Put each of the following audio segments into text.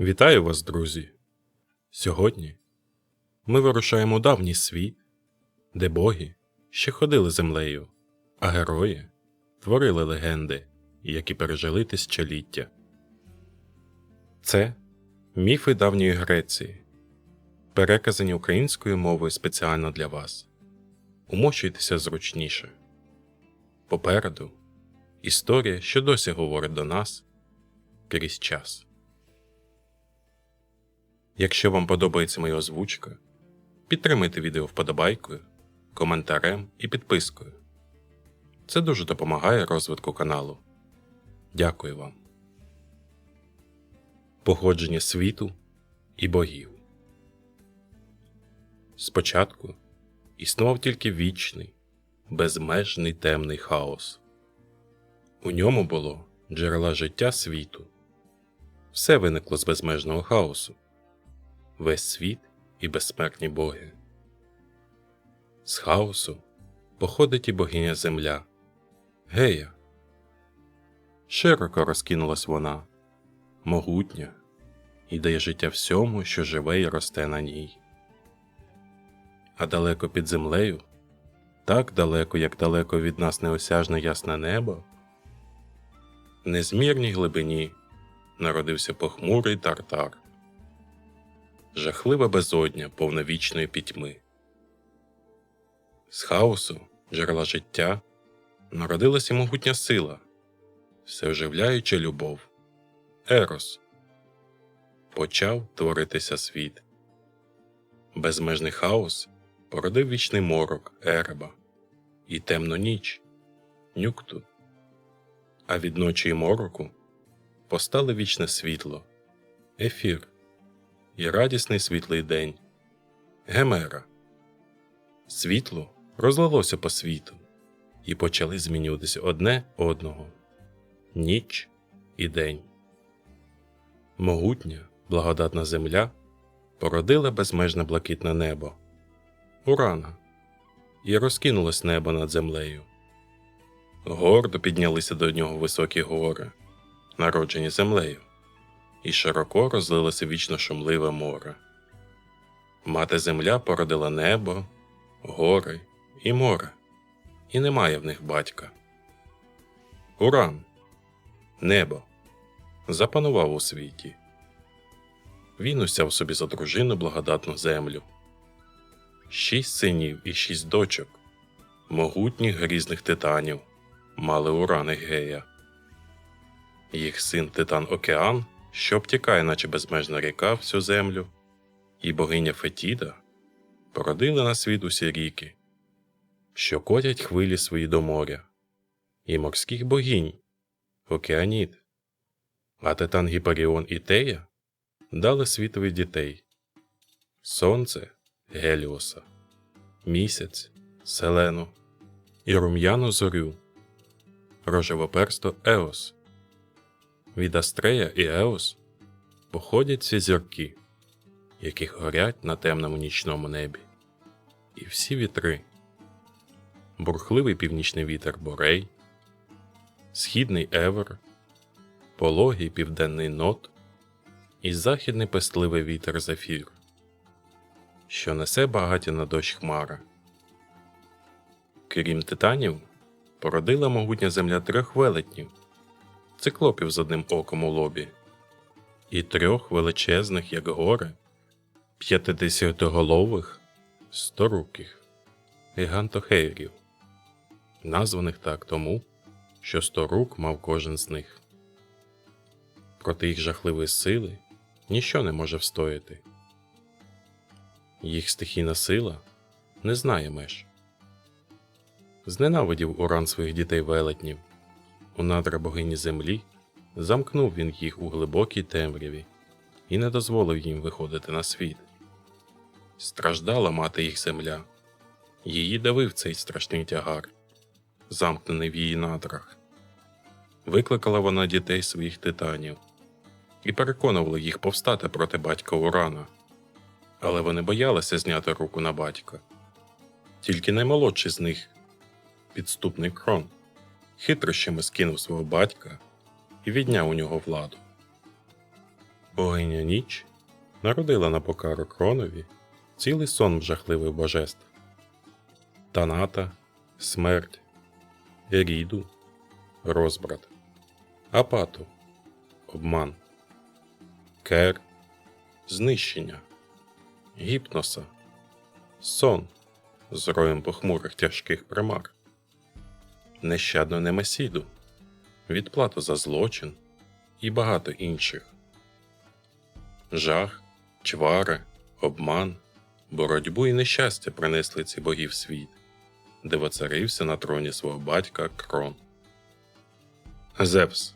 Вітаю вас, друзі! Сьогодні ми вирушаємо давній світ, де боги ще ходили землею, а герої творили легенди, які пережили тисячоліття. Це міфи давньої Греції, переказані українською мовою спеціально для вас. Умощуйтеся зручніше. Попереду історія, що досі говорить до нас крізь час. Якщо вам подобається моя озвучка, підтримайте відео вподобайкою, коментарем і підпискою. Це дуже допомагає розвитку каналу. Дякую вам. Походження світу і богів. Спочатку існував тільки вічний, безмежний темний хаос. У ньому було джерела життя світу. Все виникло з безмежного хаосу весь світ і безсмертні боги. З хаосу походить і богиня Земля, Гея. Широко розкинулась вона, могутня, і дає життя всьому, що живе і росте на ній. А далеко під землею, так далеко, як далеко від нас неосяжне ясне небо, в незмірній глибині народився похмурий тартар жахлива безодня повновічної пітьми. З хаосу, джерела життя, народилася могутня сила, всеоживляюча любов, Ерос. Почав творитися світ. Безмежний хаос породив вічний морок Ереба і темну ніч Нюкту. А від ночі й мороку постало вічне світло, ефір і радісний світлий день. Гемера. Світло розлилося по світу, і почали змінюватися одне одного ніч і день. Могутня, благодатна земля породила безмежне блакитне небо, урана, і розкинулось небо над землею. Гордо піднялися до нього високі гори, народжені землею і широко розлилося вічно шумливе море. Мати земля породила небо, гори і море, і немає в них батька. Уран, небо, запанував у світі. Він усяв собі за дружину благодатну землю. Шість синів і шість дочок, могутніх грізних титанів, мали уран гея. Їх син титан Океан що обтікає, наче безмежна ріка всю землю, і богиня Фетіда породили на світ усі ріки, що котять хвилі свої до моря, і морських богинь, океаніт, а титан Гіперіон і Тея дали світові дітей Сонце Геліоса, місяць, Селену і рум'яну зорю, рожевоперсто Еос. Від Астрея і Еос походять ці зірки, які горять на темному нічному небі, і всі вітри, бурхливий північний вітер Борей, східний Евер, пологий південний нот і західний пестливий вітер Зефір, що несе багаті на дощ хмара. Крім титанів, породила могутня земля трьох велетнів циклопів з одним оком у лобі, і трьох величезних, як гори, п'ятидесятиголових, сторуких гігантохейрів, названих так тому, що сто рук мав кожен з них. Проти їх жахливої сили ніщо не може встояти. Їх стихійна сила не знає меж. Зненавидів уран своїх дітей велетнів у надра богині землі, замкнув він їх у глибокій темряві і не дозволив їм виходити на світ. Страждала мати їх земля, її давив цей страшний тягар, замкнений в її надрах. Викликала вона дітей своїх титанів і переконувала їх повстати проти батька Урана, але вони боялися зняти руку на батька. Тільки наймолодший з них підступний крон хитрощами скинув свого батька і відняв у нього владу. Богиня ніч народила на покару кронові цілий сон жахливих божеств. Таната, смерть, Еріду, розбрат, Апату, обман, Кер, знищення, гіпноса, сон з роєм похмурих тяжких примар, нещадну немесіду, відплату за злочин і багато інших. Жах, чвари, обман, боротьбу і нещастя принесли ці боги в світ, де воцарився на троні свого батька Крон. Зевс.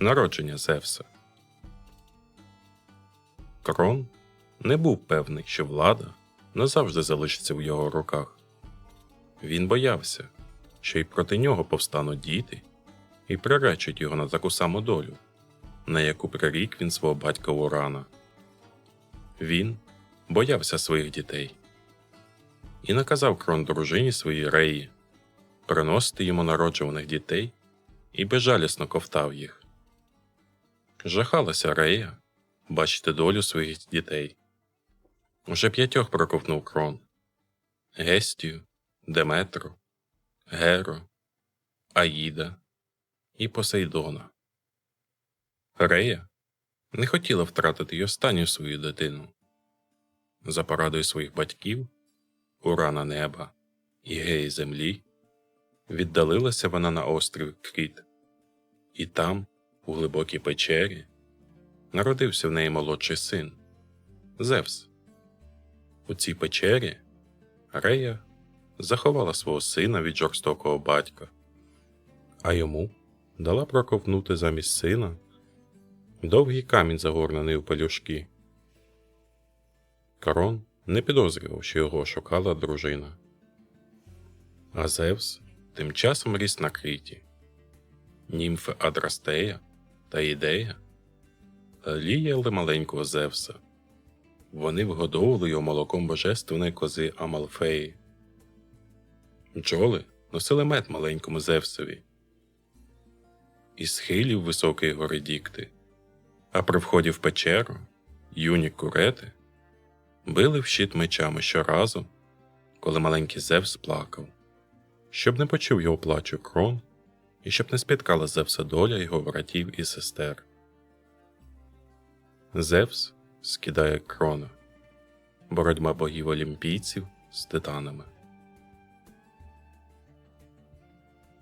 Народження Зевса. Крон не був певний, що влада назавжди залишиться в його руках. Він боявся, що й проти нього повстануть діти і приречуть його на таку саму долю, на яку прирік він свого батька Урана. Він боявся своїх дітей і наказав крон дружині своїй реї приносити йому народжуваних дітей і безжалісно ковтав їх. Жахалася Рея бачити долю своїх дітей. Уже п'ятьох проковтнув крон Гестію, Деметру, Геру, Аїда і Посейдона. Рея не хотіла втратити й останню свою дитину. За порадою своїх батьків, Урана неба і Геї землі, віддалилася вона на острів Кріт, і там, у глибокій печері, народився в неї молодший син Зевс. У цій печері Рея заховала свого сина від жорстокого батька, а йому дала проковнути замість сина довгий камінь загорнений у пелюшки. Корон не підозрював, що його шукала дружина. А Зевс тим часом ріс на криті. Німфи Адрастея та Ідея ліяли маленького Зевса. Вони вгодовували його молоком божественної кози Амалфеї. Бджоли носили мед маленькому Зевсові. Із схилів високої гори Дікти, а при вході в печеру юні курети били в щит мечами щоразу, коли маленький Зевс плакав, щоб не почув його плачу крон і щоб не спіткала Зевса доля його братів і сестер. Зевс скидає крона, боротьба богів олімпійців з титанами.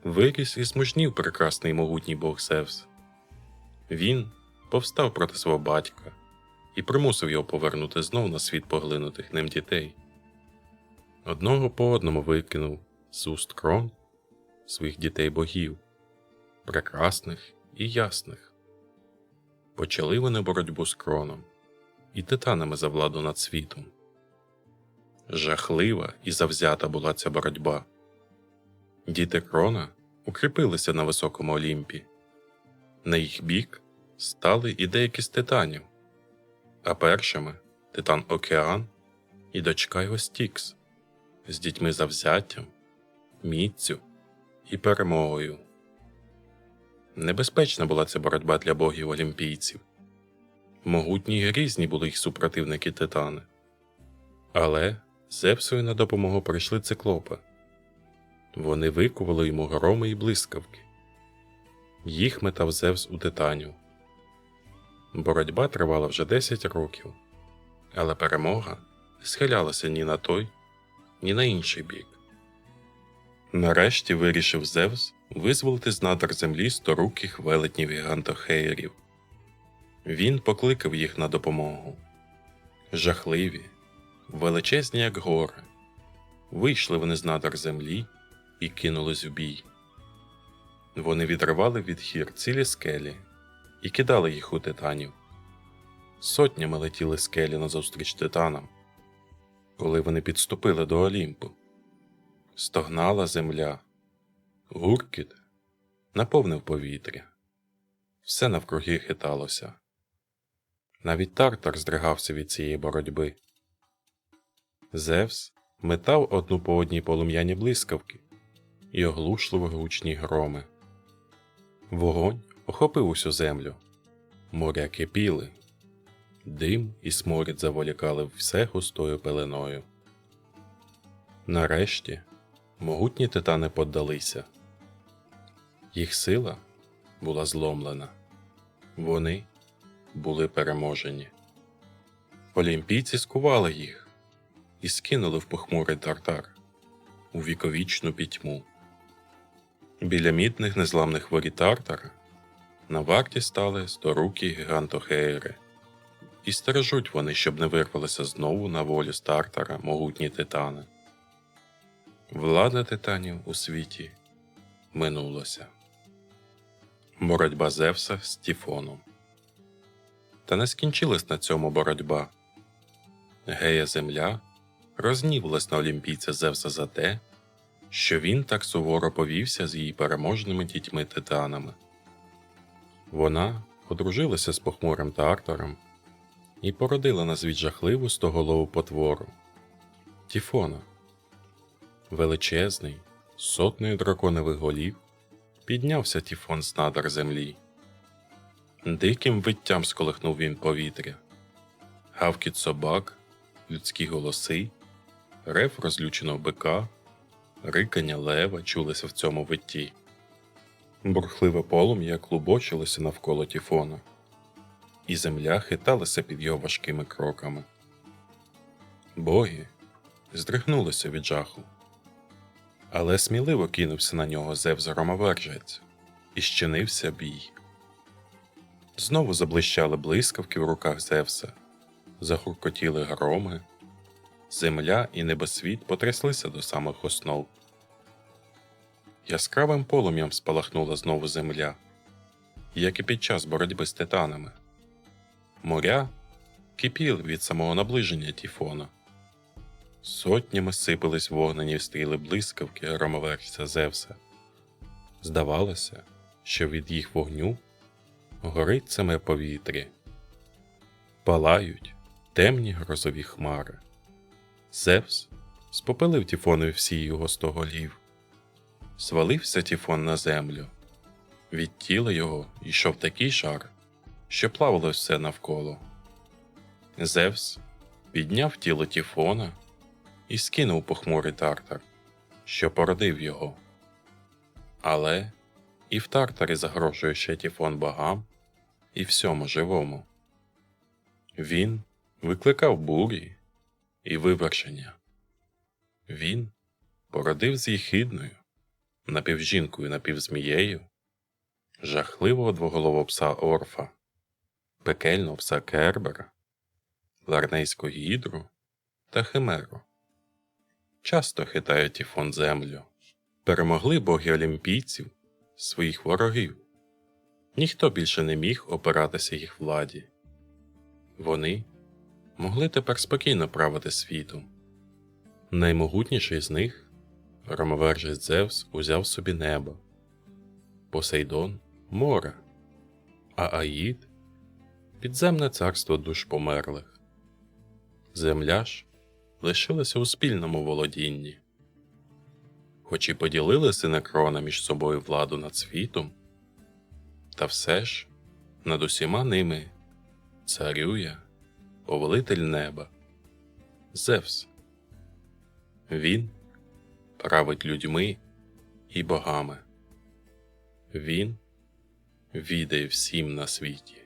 Виріс і смужнів прекрасний могутній бог Зевс. Він повстав проти свого батька і примусив його повернути знов на світ поглинутих ним дітей. Одного по одному викинув з уст крон своїх дітей богів, прекрасних і ясних. Почали вони боротьбу з кроном і титанами за владу над світом. Жахлива і завзята була ця боротьба. Діти крона укріпилися на високому Олімпі. На їх бік стали і деякі з титанів, а першими титан Океан і дочка його Стікс з дітьми завзяттям, міцю і перемогою. Небезпечна була ця боротьба для богів олімпійців. Могутні й грізні були їх супротивники титани. Але Зевсові на допомогу прийшли циклопи. Вони викували йому громи і блискавки. Їх метав Зевс у титанів. Боротьба тривала вже 10 років, але перемога схилялася ні на той, ні на інший бік. Нарешті вирішив Зевс визволити з надр землі сторуких велетнів гігантохеєрів. Він покликав їх на допомогу. Жахливі, величезні, як гори. Вийшли вони з надр землі і кинулись у бій. Вони відривали від гір цілі скелі і кидали їх у титанів. Сотнями летіли скелі назустріч титанам. Коли вони підступили до Олімпу, стогнала земля, гуркіт наповнив повітря, все навкруги хиталося. Навіть тартар здригався від цієї боротьби. Зевс метав одну по одній полум'яні блискавки і оглушливо гучні громи. Вогонь охопив усю землю, моря кипіли, Дим і сморід заволікали все густою пеленою. Нарешті могутні титани поддалися. Їх сила була зломлена. Вони були переможені. Олімпійці скували їх і скинули в похмурий тартар у віковічну пітьму. Біля мідних незламних воріт на варті стали сторукі гігантохейри. І стережуть вони, щоб не вирвалися знову на волю з могутні титани. Влада титанів у світі минулася. Боротьба Зевса з Тіфоном. Та не скінчилась на цьому боротьба. Гея Земля рознівалась на олімпійця Зевса за те, що він так суворо повівся з її переможними дітьми титанами. Вона одружилася з похмурим Тартаром і породила на світ жахливу стоголову потвору Тіфона. Величезний, сотнею драконових голів, піднявся Тіфон з надар землі. Диким виттям сколихнув він повітря, гавкіт собак, людські голоси, рев розлюченого бика, рикання лева чулися в цьому витті. Бурхливе полум'я клубочилося навколо Тіфона, і земля хиталася під його важкими кроками. Боги здригнулися від жаху, але сміливо кинувся на нього Зевс громовержець і щинився бій. Знову заблищали блискавки в руках Зевса, загуркотіли громи, земля і небосвіт потряслися до самих основ. Яскравим полум'ям спалахнула знову земля, як і під час боротьби з титанами. Моря кипіли від самого наближення Тіфона. Сотнями сипались вогнені стріли блискавки громовержця Зевса. Здавалося, що від їх вогню горить саме повітря. Палають темні грозові хмари. Зевс спопелив Тіфонові всі його сто голів. Свалився Тіфон на землю. Від тіла його йшов такий жар, що плавало все навколо. Зевс підняв тіло Тіфона і скинув похмурий тартар, що породив його. Але і в тартарі загрожує ще Тіфон богам і всьому живому. Він викликав бурі і вивершення. Він породив з їхидною, напівжінкою напівзмією, жахливого двоголового пса Орфа, пекельного пса Кербера, ларнейську гідру та химеру. Часто хитає Тіфон землю, перемогли боги олімпійців своїх ворогів. Ніхто більше не міг опиратися їх владі. Вони могли тепер спокійно правити світом. Наймогутніший з них, громовержець Зевс, узяв собі небо, Посейдон море, а Аїд підземне царство душ померлих. Земля ж лишилася у спільному володінні. Хоч і поділили синекрона між собою владу над світом, та все ж над усіма ними царює повелитель неба, Зевс. Він править людьми і богами. Він відає всім на світі.